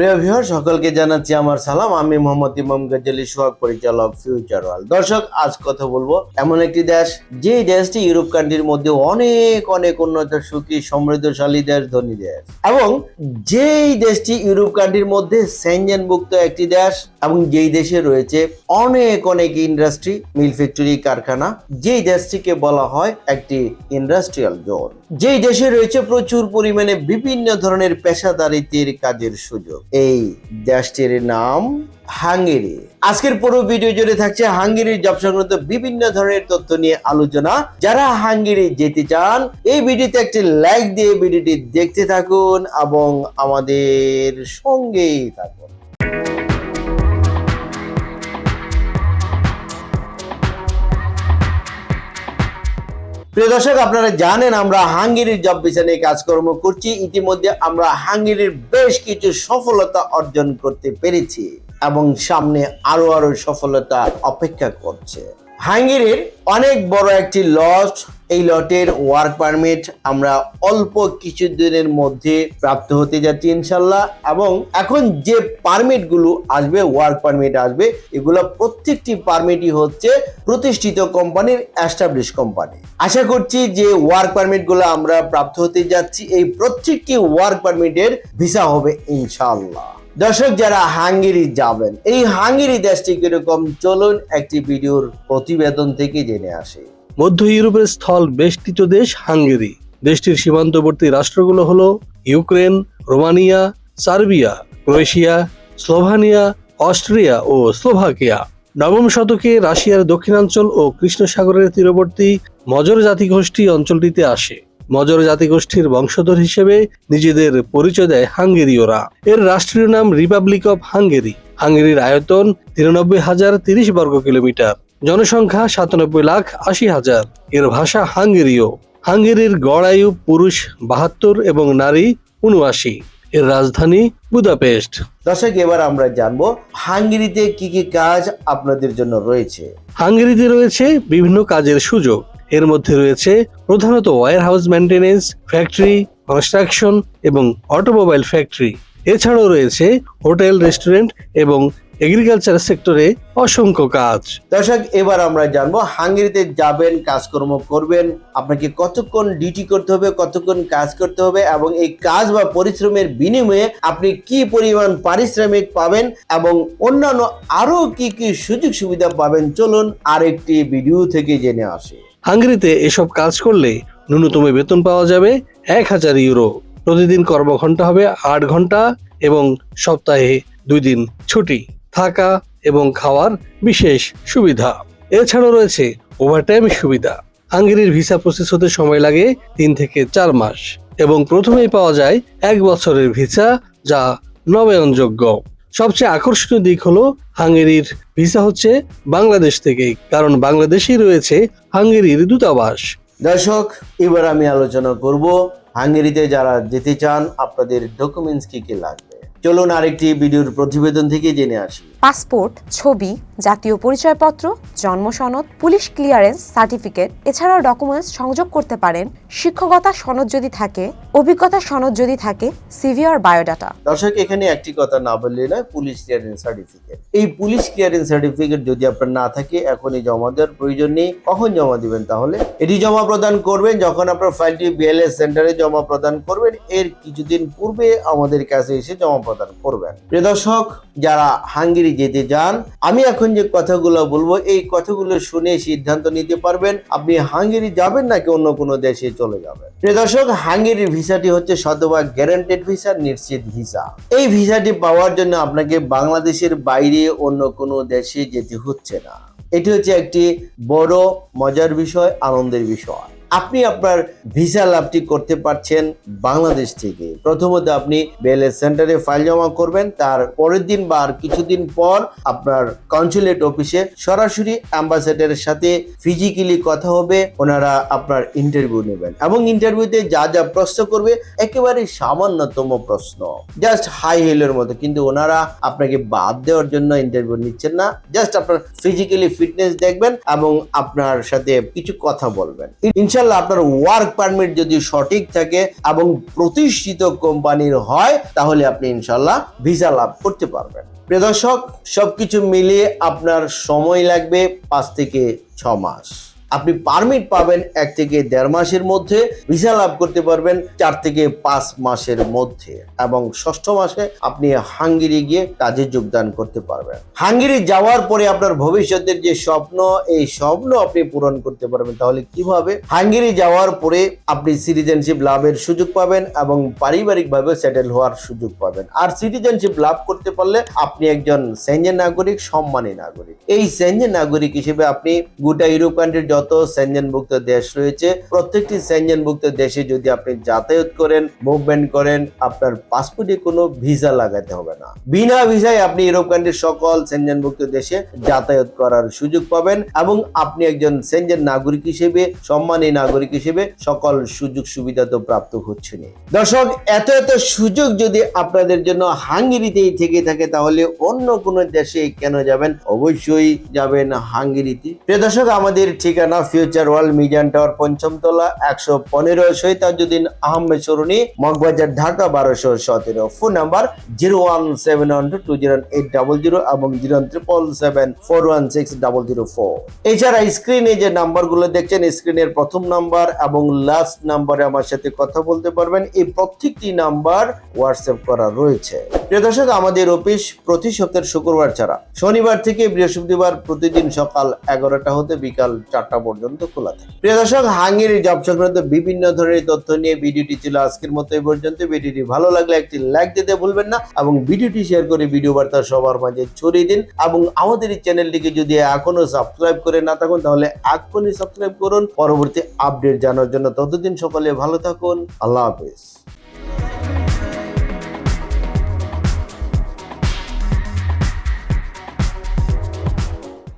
প্রিয় ভিউয়ার সকলকে জানাচ্ছি আমার সালাম। আমি মোহাম্মদ ইমাম গাজ্জালি, সোহাগ পরিচালক ফিউচার ওয়ার্ল্ড দর্শক, আজ কথা বলব এমন একটি দেশ যে দেশটি ইউরোপ কান্ট্রির মধ্যে অনেক অনেক উন্নত, সুখী, সমৃদ্ধশালী দেশ, ধনী দেশ। এবং যেই দেশটি ইউরোপ কান্ট্রির মধ্যে সেনজেনভুক্ত একটি দেশ, এবং যেই দেশে রয়েছে অনেক অনেক ইন্ডাস্ট্রি মিল ফ্যাক্টরি কারখানা, যেই দেশটিকে বলা হয় একটি ইন্ডাস্ট্রিয়াল জোন যেই দেশে রয়েছে প্রচুর পরিমাণে বিভিন্ন ধরনের পেশাদারিত্বের কাজের সুযোগ। এই দেশটির নাম হাঙ্গেরি। আজকের পুরো ভিডিও জুড়ে থাকছে হাঙ্গেরির জব সংক্রান্ত বিভিন্ন ধরনের তথ্য নিয়ে আলোচনা। যারা হাঙ্গেরি যেতে চান, এই ভিডিওতে একটি লাইক দিয়ে ভিডিওটি দেখতে থাকুন এবং আমাদের সঙ্গেই থাকুন। প্রিয় দর্শক, আপনারা জানেন আমরা হাঙ্গেরির জব ভিসা নিয়ে কাজকর্ম করছি। ইতিমধ্যে আমরা হাঙ্গেরির বেশ কিছু সফলতা অর্জন করতে পেরেছি এবং সামনে আরও আরও সফলতা অপেক্ষা করছে। হাঙ্গেরির অনেক বড় একটি লট এই লটের ওয়ার্ক পারমিট আমরা অল্প কিছু দিনের মধ্যে প্রাপ্ত হতে যাচ্ছি ইনশাল্লাহ। এবং এখন যে পারমিটগুলো আসবে ওয়ার্ক পারমিট আসবে, এগুলো প্রত্যেকটি পারমিটই হচ্ছে প্রতিষ্ঠিত কোম্পানির অ্যাস্টাবলিশ কোম্পানি। আশা করছি যে ওয়ার্ক পারমিটগুলো আমরা প্রাপ্ত হতে যাচ্ছি। এই প্রত্যেকটি ওয়ার্ক পারমিটের ভিসা হবে ইনশাল্লাহ। দর্শক, যারা হাঙ্গেরি যাবেন, এই হাঙ্গেরি দেশটি কীরকম, চলুন একটি ভিডিওর প্রতিবেদন থেকে জেনে আসি। মধ্য ইউরোপের স্থল বেষ্টিত দেশ হাঙ্গেরি। দেশটির সীমান্তবর্তী রাষ্ট্রগুলো হলো Ukraine, Romania, Serbia, Croatia, Slovenia, Austria ও স্লোভাকিয়া। নবম শতকে রাশিয়ার দক্ষিণাঞ্চল ও কৃষ্ণ সাগরের তীরবর্তী মজর জাতিগোষ্ঠী অঞ্চলটিতে আসে। মজর জাতিগোষ্ঠীর বংশধর হিসেবে নিজেদের পরিচয় দেয় হাঙ্গেরীয়রা। এর রাষ্ট্রীয় নাম রিপাবলিক অফ হাঙ্গেরি। হাঙ্গেরির আয়তন তিরানব্বই হাজার তিরিশ বর্গ কিলোমিটার জনসংখ্যা সাতানব্বই লাখ আশি হাজার। এর ভাষা হাঙ্গেরীয়। হাঙ্গেরির গড় আয়ু পুরুষ বাহাত্তর এবং নারী উনআশি। এর রাজধানী বুদাপেস্ট। দর্শক এবার আমরা জানব হাঙ্গেরিতে কি কি কাজ আপনাদের জন্য রয়েছে। হাঙ্গেরিতে রয়েছে বিভিন্ন কাজের সুযোগ। এর মধ্যে রয়েছে প্রধানত warehouse maintenance factory construction এবং অটোমোবাইল ফ্যাক্টরি এছাড়াও রয়েছে হোটেল রেস্টুরেন্ট এবং এগ্রিকালচার সেক্টরে অসংখ্য কাজ। দর্শক এবার আমরা জানব হাঙ্গেরিতে যাবেন কাজকর্ম করবেন আপনাকে কতক্ষণ ডিউটি করতে হবে কতক্ষণ কাজ করতে হবে এবং এই কাজ বা পরিশ্রমের বিনিময়ে আপনি কি পরিমাণ পারিশ্রমিক পাবেন এবং অন্যান্য আরও কি কি সুযোগ সুবিধা পাবেন চলুন আরেকটি ভিডিও থেকে জেনে আসি। হাঙ্গেরিতে এসব কাজ করলে ন্যূনতম বেতন পাওয়া যাবে এক হাজার ইউরো। প্রতিদিন কর্মঘন্টা হবে আট ঘণ্টা এবং সপ্তাহে দুই দিন ছুটি। থাকা এবং খাওয়ার বিশেষ সুবিধা। এছাড়াও রয়েছে ওভারটাইম সুবিধা। হাঙ্গেরির ভিসা প্রসেস হতে সময় লাগে তিন থেকে চার মাস এবং প্রথমেই পাওয়া যায় এক বছরের ভিসা যা নবায়নযোগ্য। সবচেয়ে আকর্ষণীয় দিক হলো হাঙ্গেরির ভিসা হচ্ছে বাংলাদেশ থেকেই, কারণ বাংলাদেশেই রয়েছে হাঙ্গেরির দূতাবাস। দর্শক, এবার আমি আলোচনা করব হাঙ্গেরিতে যারা যেতে চান, আপনাদের ডকুমেন্টস কি কি লাগবে? চলুন আরেকটি ভিডিওর প্রতিবেদন থেকে জেনে আসি। পাসপোর্ট, ছবি, জাতীয় পরিচয়পত্র, জন্ম সনদ, পুলিশ ক্লিয়ারেন্স সার্টিফিকেট, এছাড়াও ডকুমেন্টস সংযোগ করতে পারেন। শিক্ষকতা সনদ যদি থাকে, অভিজ্ঞতা সনদ যদি থাকে সিভি আর বায়োডাটা দর্শক, এখানে একটি কথা না বললে নয়, পুলিশ ক্লিয়ারেন্স সার্টিফিকেট এই পুলিশ ক্লিয়ারেন্স সার্টিফিকেট যদি আপনার না থাকে এখনই জমা দেওয়ার প্রয়োজন নেই। কখন জমা দিবেন তাহলে? এটি জমা প্রদান করবেন যখন আপনার ফাইলটি বিএলএস সেন্টারে জমা প্রদান করবেন। এর কিছুদিন পূর্বে আমাদের কাছে এসে জমা প্রদান করবেন। প্রিয় দর্শক যারা হাঙ্গেরি যেতে চান, আমি এখন যে কথাগুলো বলব, এই কথাগুলো শুনে সিদ্ধান্ত নিতে পারবেন। আপনি হাঙ্গেরি যাবেন নাকি অন্য কোনো দেশে চলে যাবেন? প্রিয় দর্শক, হাঙ্গেরির ভিসাটি হচ্ছে শতভাগ গ্যারান্টেড ভিসা নিশ্চিত ভিসা এই ভিসাটি পাওয়ার জন্য আপনাকে বাংলাদেশের বাইরে অন্য কোনো দেশে যেতে হচ্ছে না। এটি হচ্ছে একটি বড়, মজার বিষয়, আনন্দের বিষয়। আপনি আপনার ভিসা লাভটি করতে পারছেন বাংলাদেশ থেকে। প্রথমত আপনি বিএলএস সেন্টারে ফাইল জমা করবেন, তার পরের দিন বা আর কিছুদিন পর আপনার কনসুলেট অফিসে সরাসরি অ্যাম্বাসেডারের সাথে ফিজিক্যালি কথা হবে, ওনারা আপনার ইন্টারভিউ নেবেন এবং ইন্টারভিউতে যা যা প্রশ্ন করবে একেবারে সামান্যতম প্রশ্ন। জাস্ট হাই হিলের মতো, কিন্তু ওনারা আপনাকে বাদ দেওয়ার জন্য ইন্টারভিউ নিচ্ছেন না, জাস্ট আপনার ফিজিক্যালি ফিটনেস দেখবেন এবং আপনার সাথে কিছু কথা বলবেন। ইনশাল্লাহ আপনার ওয়ার্ক পারমিট যদি সঠিক থাকে এবং প্রতিষ্ঠিত কোম্পানির হয়, তাহলে আপনি ইনশাল্লাহ ভিসা লাভ করতে পারবেন। প্রিয় দর্শক, সবকিছু মিলিয়ে আপনার সময় লাগবে পাঁচ থেকে ছ মাস। আপনি পারমিট পাবেন এক থেকে দেড় মাসের মধ্যে ভিসা লাভ করতে পারবেন চার থেকে পাঁচ মাসের মধ্যে এবং ষষ্ঠ মাসে আপনি হাঙ্গেরি গিয়ে কাজে যোগদান করতে পারবেন। হাঙ্গেরি যাওয়ার পরে আপনার ভবিষ্যতের যে স্বপ্ন, এই স্বপ্ন আপনি পূরণ করতে পারবেন। তাহলে কীভাবে হাঙ্গেরি যাওয়ার পরে আপনি সিটিজেনশিপ লাভের সুযোগ পাবেন এবং পারিবারিকভাবে সেটেল হওয়ার সুযোগ পাবেন। আর সিটিজেনশিপ লাভ করতে পারলে আপনি একজন সেঞ্জেন নাগরিক, সম্মানী নাগরিক। এই সেঞ্জেন নাগরিক হিসেবে আপনি গোটা ইউরোপ কান্ট্রির যত সেঞ্জেনভুক্ত দেশ রয়েছে। প্রত্যেকটি সেঞ্জেনভুক্ত দেশে যদি আপনি যাতায়াত করেন মুভমেন্ট করেন, আপনার পাসপোর্টে কোনো ভিসা লাগাতে হবে না। বিনা ভিসায় আপনি ইউরোপ কান্ট্রির সকল সেঞ্জেনভুক্ত দেশে যাতায়াত করার সুযোগ পাবেন এবং আপনি একজন সেঞ্জেন নাগরিক হিসেবে, সম্মানী নাগরিক হিসেবে সকল সুযোগ সুবিধা তো প্রাপ্ত হচ্ছেন দর্শক, এত এত সুযোগ যদি আপনাদের জন্য হাঙ্গেরিতেই থেকে থাকে, তাহলে অন্য কোনো দেশে কেন যাবেন? অবশ্যই যাবেন হাঙ্গেরিতে। প্রিয় দর্শক, আমাদের ঠিকানা ফিউচার ওয়ার্ল্ড মিডিয়ান টাওয়ার পঞ্চম তলা একশো পনেরো শহীদাজুদ্দিন আহমেদ সরুনি মগবাজার ঢাকা বারোশো সতেরো। Phone number zero one seven one two two zero eight double zero এবং zero triple seven four one six double zero four এছাড়া স্ক্রিনে যে নাম্বারগুলো দেখছেন স্ক্রিনের প্রথম নাম্বার এবং লাস্ট নাম্বারে আমার সাথে কথা বলতে পারবেন। এই প্রত্যেকটি নাম্বার হোয়াটসঅ্যাপ করা রয়েছে। প্রিয় দর্শক, আমাদের অফিস প্রতি সপ্তাহের শুক্রবার ছাড়া। শনিবার থেকে বৃহস্পতিবার প্রতিদিন সকাল এগারোটা হতে বিকাল চারটা পর্যন্ত খোলা থাকে। প্রিয় দর্শক, হাঙ্গেরি জব সংক্রান্ত বিভিন্ন ধরনের তথ্য নিয়ে ভিডিওটি ছিল আজকের মতো এই পর্যন্ত। ভিডিওটি ভালো লাগলে একটি লাইক দিতে ভুলবেন না এবং ভিডিওটি শেয়ার করে ভিডিও বার্তা সবার মাঝে ছড়িয়ে দিন এবং আমাদের এই চ্যানেলটিকে যদি এখনও সাবস্ক্রাইব করে না থাকুন, তাহলে এখনই সাবস্ক্রাইব করুন। পরবর্তী আপডেট জানার জন্য ততদিন সকালে ভালো থাকুন। আল্লাহ হাফেজ।